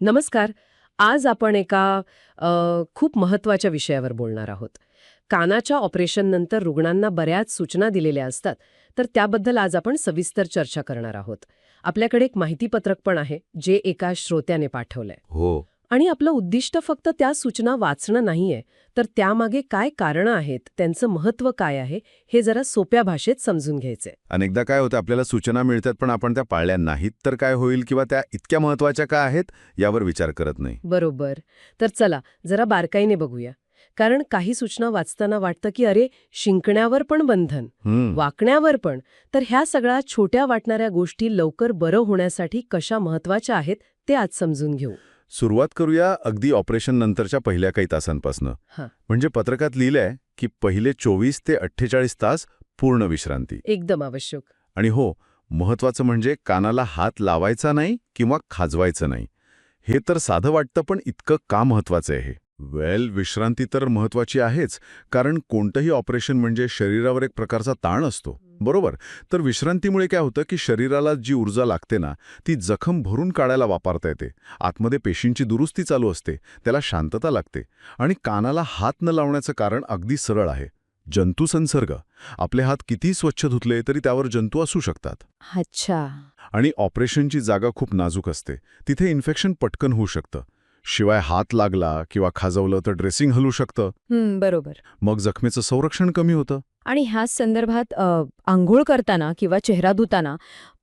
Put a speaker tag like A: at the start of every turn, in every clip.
A: नमस्कार. आज आपण एका खूप महत्त्वाच्या विषयावर बोलणार आहोत. कानाच्या ऑपरेशननंतर रुग्णांना बऱ्याच सूचना दिलेल्या असतात तर त्याबद्दल आज आपण सविस्तर चर्चा करणार आहोत. आपल्याकडे एक माहितीपत्रक पण आहे जे एका श्रोत्याने पाठवलंय.
B: हो.
A: आणि आपलं उद्दिष्ट फक्त त्या सूचना वाचणं नाहीये तर त्यामागे काय कारणं आहेत त्यांचं महत्त्व काय आहे हे जरा सोप्या भाषेत समजून घ्यायचे
B: अनेकदा काय होतं आपल्याला सूचना मिळतात पण आपण त्या पाळल्या नाहीत तर काय होईल किंवा त्या इतक्या महत्त्वाच्या का आहेत यावर विचार करत नाही.
A: बरोबर. तर चला जरा बारकाईने बघूया. कारण काही सूचना वाचताना वाटतं की अरे शिंकण्यावर पण बंधन वाकण्यावर पण तर ह्या सगळ्या छोट्या वाटणाऱ्या गोष्टी लवकर बरं होण्यासाठी कशा महत्त्वाच्या आहेत ते आज समजून घेऊ.
B: सुरुवात करूया अगदी ऑपरेशन नंतरच्या पहिल्या काही तासांपासून. म्हणजे पत्रकात लिहिलंय की पहिले चोवीस ते अठ्ठेचाळीस तास पूर्ण विश्रांती.
A: एकदम आवश्यक.
B: आणि हो महत्वाचं म्हणजे कानाला हात लावायचा नाही किंवा खाजवायचं नाही. हे तर साधं वाटतं पण इतकं का महत्वाचं आहे हे? वेल विश्रांती तर महत्वाची आहेच कारण कोणतंही ऑपरेशन म्हणजे शरीरावर एक प्रकारचा ताण असतो. बरोबर. तर विश्रांतीमुळे काय होतं की शरीराला जी ऊर्जा लागते ना ती जखम भरून काढायला वापरता येते. आतमध्ये पेशींची दुरुस्ती चालू असते त्याला शांतता लागते आणि कानाला हात न लावण्याचं कारण अगदी सरळ आहे. जंतू संसर्ग. आपले हात किती स्वच्छ धुतले तरी त्यावर जंतू असू शकतात.
A: अच्छा.
B: आणि ऑपरेशनची जागा खूप नाजूक असते. तिथे इन्फेक्शन पटकन होऊ शकतं. शिवाय हात लागला किंवा खाजवलं तर ड्रेसिंग हलू शकतं.
C: बरोबर.
B: मग जखमेचं संरक्षण कमी होतं.
C: आणि ह्याच संदर्भात आंघोळ करताना किंवा चेहरा धुताना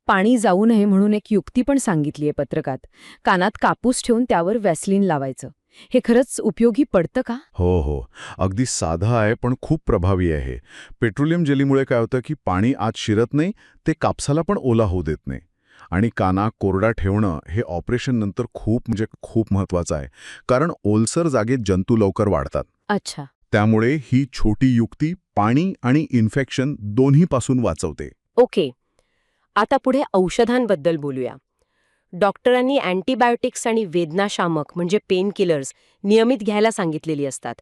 C: पाणी जाऊ नये म्हणून एक युक्ती पण सांगितली आहे पत्रकात. कानात कापूस ठेवून त्यावर वॅसलीन लावायचं. हे खरंच उपयोगी पडतं का?
B: हो हो. अगदी साधं आहे पण खूप प्रभावी आहे. पेट्रोलियम जेलीमुळे काय होतं की पाणी आत शिरत नाही ते कापसाला पण ओला होऊ देत नाही. आणि काना कोरडा ठेवणं हे ऑपरेशन नंतर खूप म्हणजे खूप महत्वाचं आहे. कारण ओलसर जागेत जंतू लवकर वाढतात.
C: अच्छा.
B: त्यामुळे ही छोटी युक्ती पाणी आणि इन्फेक्शन दोन्हीपासून वाचवते.
A: ओके. आता पुढे औषधांबद्दल बोलूया. डॉक्टरांनी अँटीबायोटिक्स आणि वेदनाशामक म्हणजे पेन किलर्स नियमित घ्यायला सांगितलेली असतात.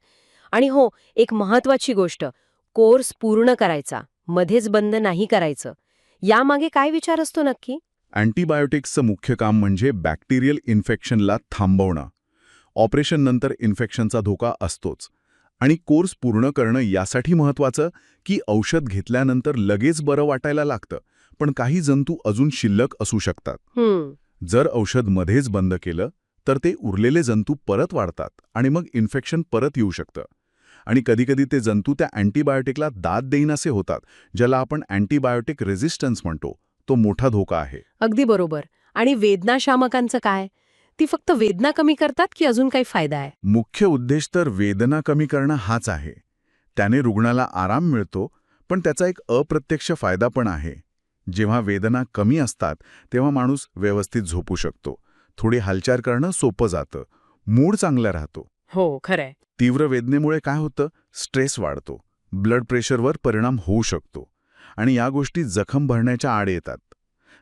A: आणि हो एक महत्वाची गोष्ट कोर्स पूर्ण करायचा मध्येच बंद नाही करायचं. यामागे काय विचार असतो नक्की?
B: अँटीबायोटिक्सचं मुख्य काम म्हणजे बॅक्टेरियल इन्फेक्शनला थांबवणं. ऑपरेशननंतर इन्फेक्शनचा धोका असतोच. आणि कोर्स पूर्ण करणं यासाठी महत्वाचं की औषध घेतल्यानंतर लगेच बरं वाटायला लागतं पण काही जंतू अजून शिल्लक असू शकतात. जर औषध मध्येच बंद केलं तर ते उरलेले जंतू परत वाढतात आणि मग इन्फेक्शन परत येऊ शकतं. आणि कधीकधी ते जंतू त्या अँटीबायोटिकला दाद देईनासे होतात ज्याला आपण अँटीबायोटिक रेझिस्टन्स म्हणतो तो मोठा धोका आहे.
A: अगदी बरोबर. आणि वेदनाशामकांचं काय? ती फक्त वेदना कमी करतात की अजून काही फायदा आहे?
B: मुख्य उद्देश तर वेदना कमी करणं हाच आहे. त्याने रुग्णाला आराम मिळतो पण त्याचा एक अप्रत्यक्ष फायदा पण आहे. जेव्हा वेदना कमी असतात तेव्हा माणूस व्यवस्थित झोपू शकतो. थोडी हालचाल करणं सोपं जातं. मूड चांगला राहतो.
A: हो खरंय.
B: तीव्र वेदनेमुळे काय होतं? स्ट्रेस वाढतो. ब्लड प्रेशरवर परिणाम होऊ शकतो. आणि या गोष्टी जखम भरण्याच्या आड येतात.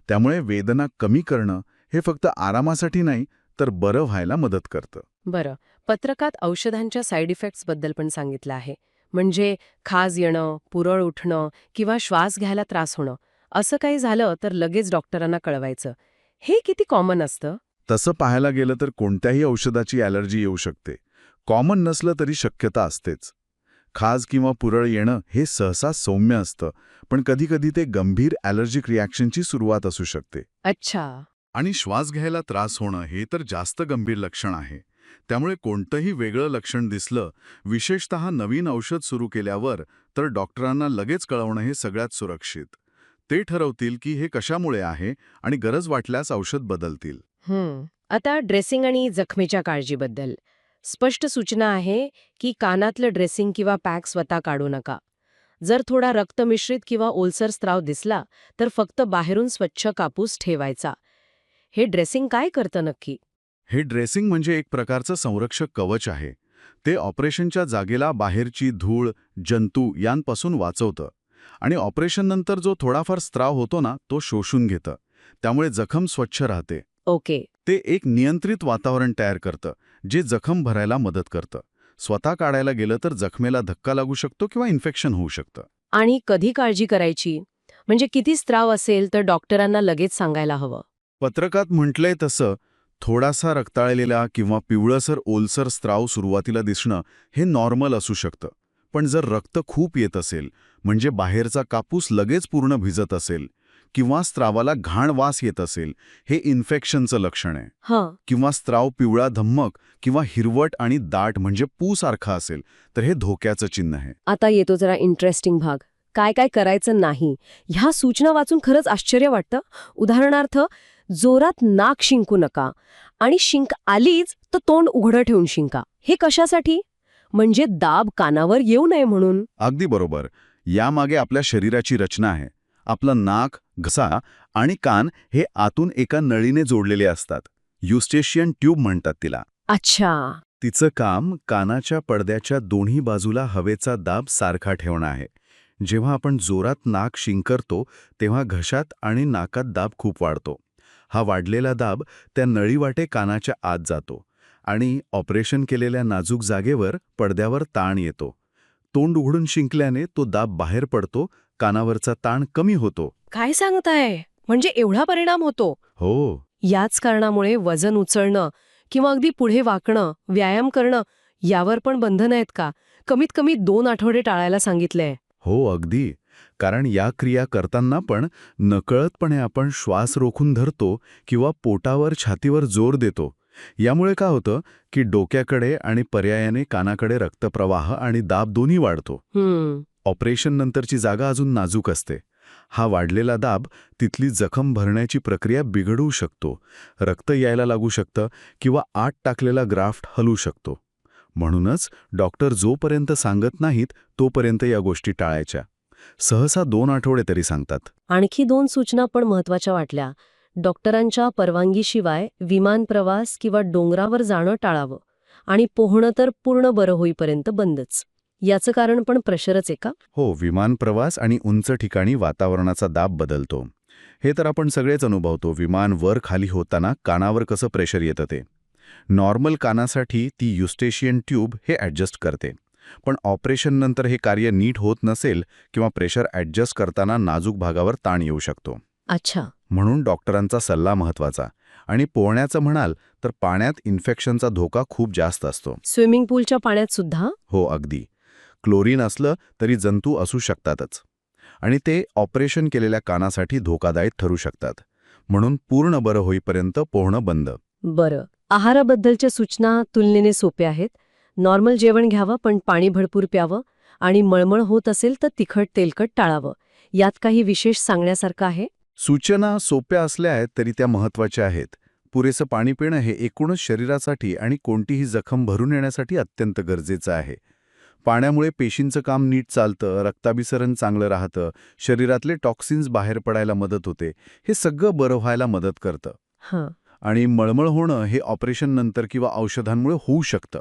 B: त्यामुळे वेदना कमी करणं हे फक्त आरामासाठी नाही तर बरं व्हायला मदत करतं.
A: बरं. पत्रकात औषधांच्या साईड इफेक्ट्सबद्दल पण सांगितलं आहे. म्हणजे खाज येणं पुरळ उठणं किंवा श्वास घ्यायला त्रास होणं. असं काही झालं तर लगेच डॉक्टरांना कळवायचं. हे किती कॉमन असतं?
B: तसं पाहायला गेलं तर कोणत्याही औषधाची ॲलर्जी येऊ शकते. कॉमन नसलं तरी शक्यता असतेच. खाज किंवा पुरळ येणं हे सहसा सौम्य असतं पण कधीकधी ते गंभीर ॲलर्जिक रिॲक्शनची सुरुवात असू शकते.
A: अच्छा.
B: आणि श्वास घ्यायला त्रास होणं हे तर जास्त गंभीर लक्षण आहे. त्यामुळे कोणतंही वेगळं लक्षण दिसलं विशेषत नवीन औषध सुरू केल्यावर तर डॉक्टरांना लगेच कळवणं हे सगळ्यात सुरक्षित. ते ठरवतील की हे कशामुळे आहे आणि गरज वाटल्यास औषध बदलतील.
A: आता ड्रेसिंग आणि जखमेच्या काळजीबद्दल. स्पष्ट सूचना आहे की कानातलं ड्रेसिंग किंवा पॅक स्वतः काढू नका. जर थोडा रक्तमिश्रित किंवा ओलसर स्त्राव दिसला तर फक्त बाहेरून स्वच्छ कापूस ठेवायचा. हे ड्रेसिंग काय करतं नक्की?
B: हे ड्रेसिंग म्हणजे एक प्रकारचं संरक्षक कवच आहे. ते ऑपरेशनच्या जागेला बाहेरची धूळ जंतू यांपासून वाचवतं. आणि ऑपरेशननंतर जो थोडाफार स्त्राव होतो ना तो शोषून घेतं. त्यामुळे जखम स्वच्छ राहते.
A: ओके.
B: ते एक नियंत्रित वातावरण तयार करतं जे जखम भरायला मदत करतं. स्वतः काढायला गेलं तर जखमेला धक्का लागू शकतो किंवा इन्फेक्शन होऊ शकतं.
A: आणि कधी काळजी करायची? म्हणजे किती स्त्राव असेल तर डॉक्टरांना लगेच सांगायला हवं.
B: पत्रकात म्हटलंय तसं थोडासा रक्ताळलेला किंवा पिवळसर ओलसर स्त्राव सुरुवातीला दिसणं हे नॉर्मल असू शकतं. पण जर रक्त खूप येत असेल म्हणजे बाहेरचा कापूस लगेच पूर्ण भिजत असेल किंवा स्त्रावाला घाण वास येत असेल हे इन्फेक्शनचं लक्षण आहे.
A: हं.
B: किंवा स्त्राव पिवळा धम्मक किंवा हिरवट आणि दाट म्हणजे पू सारखा असेल तर हे धोक्याचं चिन्ह आहे.
A: आता येतो जरा इंटरेस्टिंग भाग. काय काय करायचं नाही? ह्या सूचना वाचून खरंच आश्चर्य वाटतं. उदाहरणार्थ जोरात नाक शिंकू नका आणि शिंक आलीच तर तोंड उघडं ठेवून शिंका. हे कशासाठी? म्हणजे दाब कानावर येऊ नये म्हणून.
B: अगदी बरोबर. यामागे आपल्या शरीराची रचना आहे. आपलं नाक घसा आणि कान हे आतून एका नळीने जोडलेले असतात. युस्टेशियन ट्यूब म्हणतात तिला.
A: अच्छा.
B: तिचं काम कानाच्या पडद्याच्या दोन्ही बाजूला हवेचा दाब सारखा ठेवणं आहे. जेव्हा आपण जोरात नाक शिंकरतो तेव्हा घशात आणि नाकात दाब खूप वाढतो. हा वाढलेला दाब त्या नळीवाटे कानाच्या आत जातो आणि ऑपरेशन केलेल्या नाजूक जागेवर पडद्यावर ताण येतो. तोंड उघडून शिंकल्याने तो दाब बाहेर पडतो कानावरचा ताण कमी होतो.
A: काय सांगताय? म्हणजे एवढा परिणाम होतो.
B: हो.
A: याच कारणामुळे वजन उचलणं किंवा अगदी पुढे वाकणं व्यायाम करणं यावर पण बंधन आहेत का? कमीत कमी दोन आठवडे टाळायला सांगितलंय.
B: हो अगदी. कारण या क्रिया करताना पण नकळतपणे आपण श्वास रोखून धरतो किंवा पोटावर छातीवर जोर देतो. यामुळे काय होतं की डोक्याकडे आणि पर्यायाने कानाकडे रक्तप्रवाह आणि दाब दोन्ही वाढतो. ऑपरेशन नंतरची जागा अजून नाजूक असते. हा वाढलेला दाब तिथली जखम भरण्याची प्रक्रिया बिघडवू शकतो रक्त यायला लागू शकतं किंवा आत टाकलेला ग्राफ्ट हलू शकतो. म्हणूनच डॉक्टर जोपर्यंत सांगत नाहीत तोपर्यंत या गोष्टी टाळायच्या. सहसा दोन आठवडे तरी सांगतात.
A: आणखी दोन सूचना पण महत्त्वाच्या वाटल्या. डॉक्टरांच्या परवानगीशिवाय विमान प्रवास किंवा डोंगरावर जाणं टाळावं आणि पोहणं तर पूर्ण बरं होईपर्यंत बंदच. याचं कारण पण प्रेशरच आहे का?
B: हो विमान प्रवास आणि उंच ठिकाणी वातावरणाचा दाब बदलतो. हे तर आपण सगळेच अनुभवतो विमान वर खाली होताना कानावर कसं प्रेशर येतं ते. नॉर्मल कानासाठी ती युस्टेशियन ट्यूब हे ॲडजस्ट करते. पण ऑपरेशननंतर हे कार्य नीट होत नसेल किंवा प्रेशर ॲडजस्ट करताना नाजूक भागावर ताण येऊ शकतो.
A: अच्छा.
B: म्हणून डॉक्टरांचा सल्ला महत्त्वाचा आणि पोहण्याचं म्हणाल तर पाण्यात इन्फेक्शनचा धोका खूप जास्त असतो.
A: स्विमिंग पूलच्या पाण्यात सुद्धा?
B: हो अगदी. क्लोरीन असलं तरी जंतू असू शकतातच. आणि ते ऑपरेशन केलेल्या कानासाठी धोकादायक ठरू शकतात. म्हणून पूर्ण बरं होईपर्यंत पोहणं बंद.
A: बरं. आहाराबद्दलच्या सूचना तुलनेने सोप्या आहेत. नॉर्मल जेवण घ्यावं पण पाणी भरपूर प्यावं आणि मळमळ होत असेल तर तिखट तेलकट टाळावं. यात काही विशेष सांगण्यासारखं आहे?
B: सूचना सोप्या असल्या आहेत तरी त्या महत्त्वाच्या आहेत. पुरेसं पाणी पिणं हे एकूणच शरीरासाठी आणि कोणतीही जखम भरून येण्यासाठी अत्यंत गरजेचं आहे. पाण्यामुळे पेशींचं काम नीट चालतं रक्ताभिसरण चांगलं राहतं शरीरातले टॉक्सिन्स बाहेर पडायला मदत होते हे सगळं बरं व्हायला मदत करतं. आणि मळमळ होणं हे ऑपरेशन नंतर किंवा औषधांमुळे होऊ शकतं.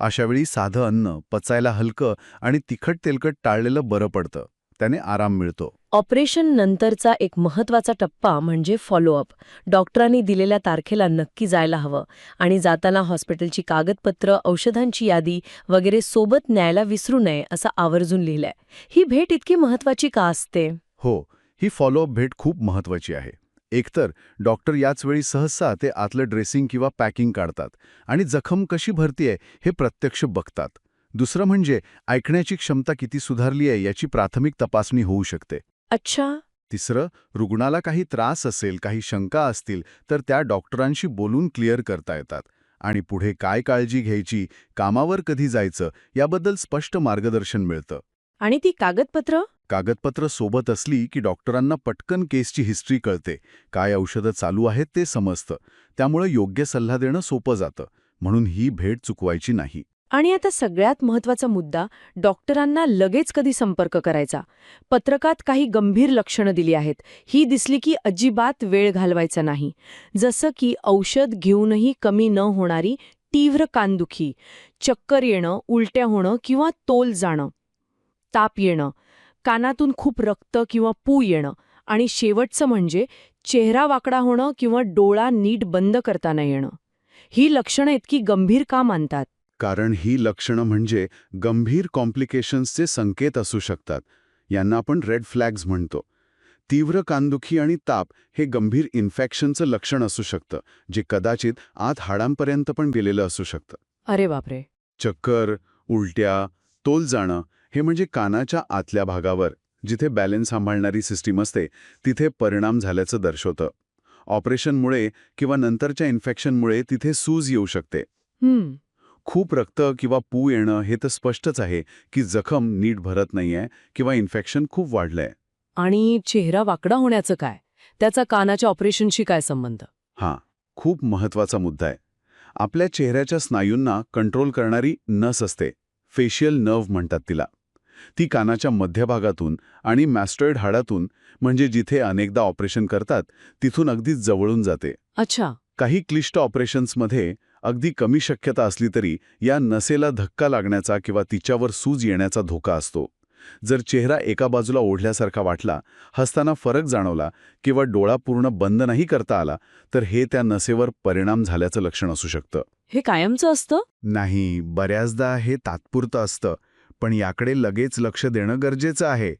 B: अशावेळी साधं अन्न पचायला हलकं आणि तिखट तेलकट टाळलेलं बरं पडतं. त्याने आराम मिळतो.
A: ऑपरेशन नंतरचा एक महत्त्वाचा टप्पा म्हणजे फॉलोअप. डॉक्टरांनी दिलेल्या तारखेला नक्की जायला हवं आणि जाताना हॉस्पिटलची कागदपत्र औषधांची यादी वगैरे सोबत न्यायला विसरू नये असं आवर्जून लिहिलंय. ही भेट इतकी महत्वाची का असते?
B: हो ही फॉलोअप भेट खूप महत्वाची आहे. एकतर डॉक्टर याच वेळी सहसा ते आतलं ड्रेसिंग किंवा पॅकिंग काढतात आणि जखम कशी भरतीये हे प्रत्यक्ष बघतात. दुसरं म्हणजे ऐकण्याची क्षमता किती सुधारली आहे याची प्राथमिक तपासणी होऊ शकते.
A: अच्छा.
B: तिसरं रुग्णाला काही त्रास असेल काही शंका असतील तर त्या डॉक्टरांशी बोलून क्लिअर करता येतात. आणि पुढे काय काळजी घ्यायची कामावर कधी जायचं याबद्दल स्पष्ट मार्गदर्शन मिळतं.
A: आणि ती कागदपत्र?
B: कागदपत्र सोबत असली की डॉक्टरांना पटकन केसची हिस्ट्री कळते. काय औषधं चालू आहेत ते समजतं. त्यामुळे योग्य सल्ला देणं सोपं जातं. म्हणून ही भेट चुकवायची नाही.
A: आणि आता सगळ्यात महत्त्वाचा मुद्दा डॉक्टरांना लगेच कधी संपर्क करायचा? पत्रकात काही गंभीर लक्षणं दिली आहेत. ही दिसली की अजिबात वेळ घालवायचा नाही. जसं की औषध घेऊनही कमी न होणारी तीव्र कानदुखी चक्कर येणं उलट्या होणं किंवा तोल जाणं. ताप येणं कानातून खूप रक्त किंवा पू येणं आणि शेवटचं म्हणजे चेहरा वाकडा होणं किंवा डोळा नीट बंद करताना येणं. ही लक्षणं इतकी गंभीर का मानतात?
B: कारण ही लक्षणं म्हणजे गंभीर कॉम्प्लिकेशन्सचे संकेत असू शकतात. यांना आपण रेड फ्लॅग्स म्हणतो. तीव्र कानदुखी आणि ताप हे गंभीर इन्फेक्शनचं लक्षण असू शकतं जे कदाचित आत हाडांपर्यंत पण गेलेलं असू शकतं.
D: अरे बापरे!
B: चक्कर उलट्या तोल जाणं हे म्हणजे कानाच्या आतल्या भागावर जिथे बॅलन्स सांभाळणारी सिस्टीम असते तिथे परिणाम झाल्याचं दर्शवतं. ऑपरेशनमुळे किंवा नंतरच्या इन्फेक्शनमुळे तिथे सूज येऊ शकते.
D: हम्म.
B: खूप रक्त किंवा पू येणं हे तर स्पष्टच आहे की जखम नीट भरत नाहीये किंवा इन्फेक्शन खूप वाढलंय.
D: आणि चेहरा वाकडा होण्याचं काय? त्याचा कानाच्या ऑपरेशनशी काय संबंध?
B: हां खूप महत्त्वाचा मुद्दा आहे. आपल्या चेहऱ्याच्या स्नायूंना कंट्रोल करणारी नस असते फेशियल नर्व म्हणतात तिला. ती कानाच्या मध्यभागातून आणि मॅस्टॉइड हाडातून म्हणजे जिथे अनेकदा ऑपरेशन करतात तिथून अगदी जवळून जाते.
D: अच्छा.
B: काही क्लिष्ट ऑपरेशन्समध्ये अगदी कमी शक्यता असली तरी या नसेला धक्का लागण्याचा किंवा तिच्यावर सूज येण्याचा धोका असतो. जर चेहरा एका बाजूला ओढल्यासारखा वाटला हसताना फरक जाणवला किंवा डोळा पूर्ण बंद नाही करता आला तर हे त्या नसेवर परिणाम झाल्याचं लक्षण असू शकतं.
D: हे कायमचं असतं?
B: नाही बऱ्याचदा हे तात्पुरतं असतं. पण याकडे लगेच लक्ष देणं गरजेचं आहे.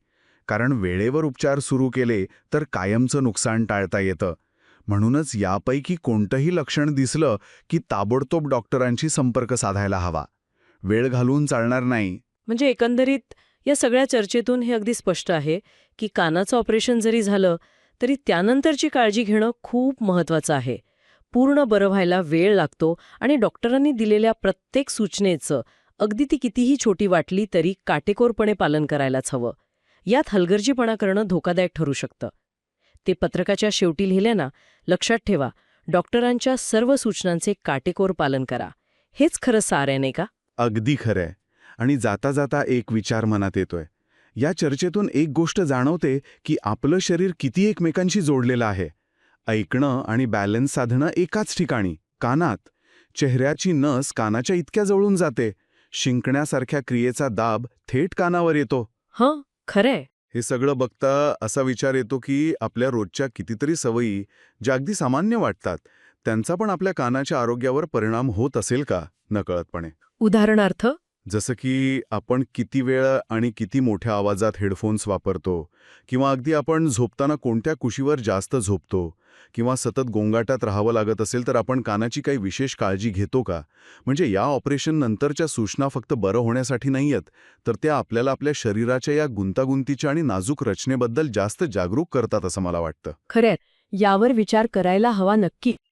B: कारण वेळेवर उपचार सुरू केले तर कायमचं नुकसान टाळता येतं. म्हणूनच यापैकी कोणतंही लक्षण दिसलं की ताबडतोब डॉक्टरांशी संपर्क साधायला हवा. वेळ घालवून चालणार नाही.
A: म्हणजे एकंदरीत या सगळ्या चर्चेतून हे अगदी स्पष्ट आहे की कानाचं ऑपरेशन जरी झालं तरी त्यानंतरची काळजी घेणं खूप महत्वाचं आहे. पूर्ण बरं व्हायला वेळ लागतो आणि डॉक्टरांनी दिलेल्या प्रत्येक सूचनेचं अगदी ती कितीही छोटी वाटली तरी काटेकोरपणे पालन करायलाच हवं. यात हलगर्जीपणा करणं धोकादायक ठरू शकतं. ते पत्रकाच्या शेवटी लिहिलं ना लक्षात ठेवा डॉक्टरांच्या सर्व सूचनांचे काटेकोर पालन करा. हेच खरं सार आहे नाही का?
B: अगदी खरंय आणि जाता जाता एक विचार मनात येतोय. या चर्चेतून एक गोष्ट जाणवते की आपलं शरीर किती एकमेकांशी जोडलेलं आहे. ऐकणं आणि बॅलन्स साधणं एकाच ठिकाणी कानात. चेहऱ्याची नस कानाच्या इतक्या जवळून जाते. शिंकण्यासारख्या क्रियेचा दाब थेट कानावर येतो.
A: हं खरंय.
B: हे सगळं बघता असा विचार येतो की आपल्या रोजच्या कितीतरी सवयी ज्या अगदी सामान्य वाटतात त्यांचा पण आपल्या कानाच्या आरोग्यावर परिणाम होत असेल का नकळतपणे?
A: उदाहरणार्थ
B: जसं की आपण किती वेळ आणि किती मोठ्या आवाजात हेडफोन्स वापरतो किंवा अगदी आपण झोपताना कोणत्या कुशीवर जास्त झोपतो किंवा सतत गोंगाटात राहावं लागत असेल तर आपण कानाची काही विशेष काळजी घेतो का? म्हणजे या ऑपरेशन नंतरच्या सूचना फक्त बरं होण्यासाठी नाही आहेत तर त्या आपल्याला आपल्या शरीराच्या या गुंतागुंतीच्या आणि नाजूक रचनेबद्दल जास्त जागरूक करतात असं मला वाटतं.
D: खरंय. यावर विचार करायला हवा नक्की.